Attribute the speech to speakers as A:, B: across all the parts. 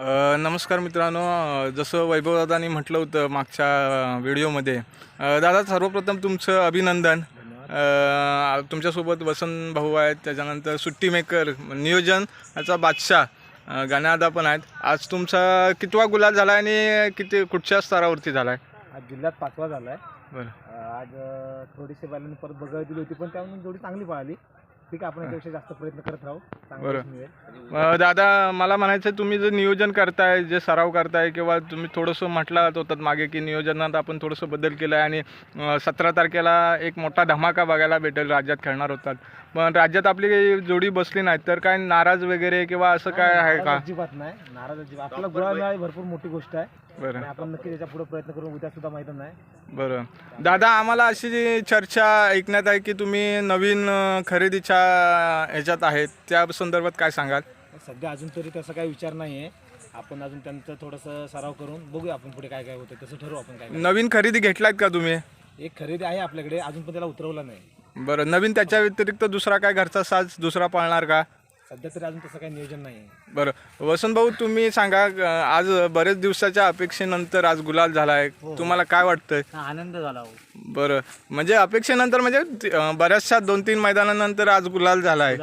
A: नमस्कार मित्रांनो. जसं वैभवदादांनी म्हटलं होतं मागच्या व्हिडिओमध्ये दादा सर्वप्रथम तुमचं अभिनंदन. अ, तुमच्यासोबत वसंत भाऊ आहेत त्याच्यानंतर सुट्टी मेकर नियोजन याचा बादशाह अ, गाण्यादा पण आहेत. आज तुमचा कितवा गुलाल झाला आणि किती कुठच्या स्तरावरती झाला आहे
B: आज जिल्ह्यात पाचवा झालाय.
A: बरं.
B: अं, आज अं, थोडीशी बैलांनी परत बघायला दिली होती पण त्यामुळे जोडी चांगली पळाली. ठीक आहे आपण याच्यापेक्षा जास्त प्रयत्न करत राहू. चांगलं
A: बरं.
B: यश मिळेल
A: अ, दादा मला म्हणायचं तुम्ही जे नियोजन करताय जे सराव करताय किंवा तुम्ही थोडंसं म्हटलं होतात मागे की नियोजनात आपण थोडंसं बदल केला आहे आणि सतरा तारखेला एक मोठा धमाका बघायला भेटेल राज्यात खेळणार होतात. पण राज्यात आपली जोडी बसली नाही तर काय नाराज वगैरे किंवा असं काय आहे
B: नाराज
A: का?
B: अजिबात नाही. नाराज अजिबात. आपल्याला गुळा मिळाली भरपूर मोठी गोष्ट आहे.
A: बरं.
B: आणि आपण नक्की त्याच्या पुढे प्रयत्न करून उद्या सुद्धा मैदान नाही.
A: बरं. दादा आम्हाला अशी जी चर्चा ऐकण्यात आहे की तुम्ही नवीन अ, खरेदीच्या ह्याच्यात आहेत. त्या संदर्भात काय सांगाल?
B: सध्या अजून तरी तसा काही विचार नाही आहे आपण अजून त्यांचं थोडंसं सराव करून बघूया आपण पुढे काय काय होतं. तसं ठरवू आपण काय.
A: नवीन खरेदी घेतलायत का तुम्ही?
B: एक खरेदी आहे आपल्याकडे अजून पण त्याला उतरवला नाही.
A: बरं. नवीन त्याच्या व्यतिरिक्त दुसरा काय घरचा साज दुसरा पाळणार का?
B: सध्या तरी अजून तसं काही नियोजन नाही आहे.
A: बरं. वसंत भाऊ तुम्ही सांगा अ, आज बरेच दिवसाच्या अपेक्षेनंतर आज गुलाल झाला आहे तुम्हाला काय वाटतंय?
B: आनंद झाला हो.
A: बरं. म्हणजे अपेक्षेनंतर म्हणजे अ, बऱ्याचशा दोन तीन मैदानानंतर आज गुलाल झाला. आहे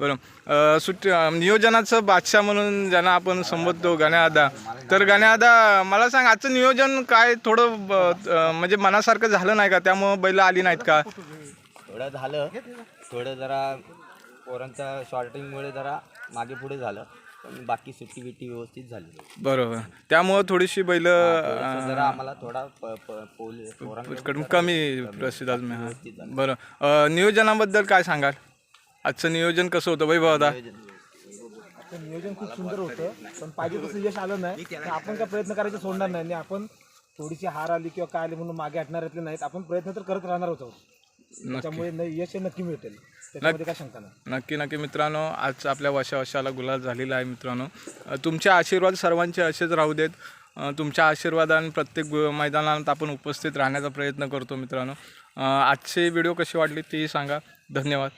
A: बरं. अ, सुट अ, नियोजनाचं बादशाह म्हणून ज्यांना आपण संबोधतो गाण्याआदा तर गाण्याआदा मला सांग आजचं नियोजन काय थोडं अ, म्हणजे मनासारखं झालं नाही का? त्यामुळं बैल आली नाहीत का?
C: थोडं झालं. थोडं जरा पोरांच्या शॉर्टिंगमुळे जरा मागे पुढे झालं पण बाकी सुट्टी बिट्टी व्यवस्थित झाली.
A: बरोबर. त्यामुळं थोडीशी बैल
C: थोडंसं जरा आम्हाला थोडा प- प- पोल- पोरांकडे
A: कडून कमी प्रसिद्ध आज. बरं. अ, नियोजनाबद्दल काय सांगाल? आजचं नियोजन कसं होतं वैभव दादा?
B: नियोजन खूप सुंदर होतं पण पाहिजे तसं यश आलं नाही. तर आपण काय प्रयत्न करायचे सोडणार नाही. आणि आपण थोडीशी हार आली किंवा काय आली म्हणून मागे हटणाऱ्यातले नाहीत. आपण प्रयत्न तर करत राहणार आहोत. त्याच्यामुळे न- यश हे नक्की मिळतील. त्याच्यामध्ये काय शंका नाही.
A: नक्की नक्की मित्रांनो आज आपल्या वर्षा वर्षाला गुलाल झालेला आहे मित्रांनो. अ, तुमचे आशीर्वाद सर्वांचे असेच राहू देत. अ, तुमच्या आशीर्वादाने प्रत्येक गु- मैदानात आपण उपस्थित राहण्याचा प्रयत्न करतो मित्रांनो. अ, आजची व्हिडिओ कशी वाटली तेही सांगा. धन्यवाद.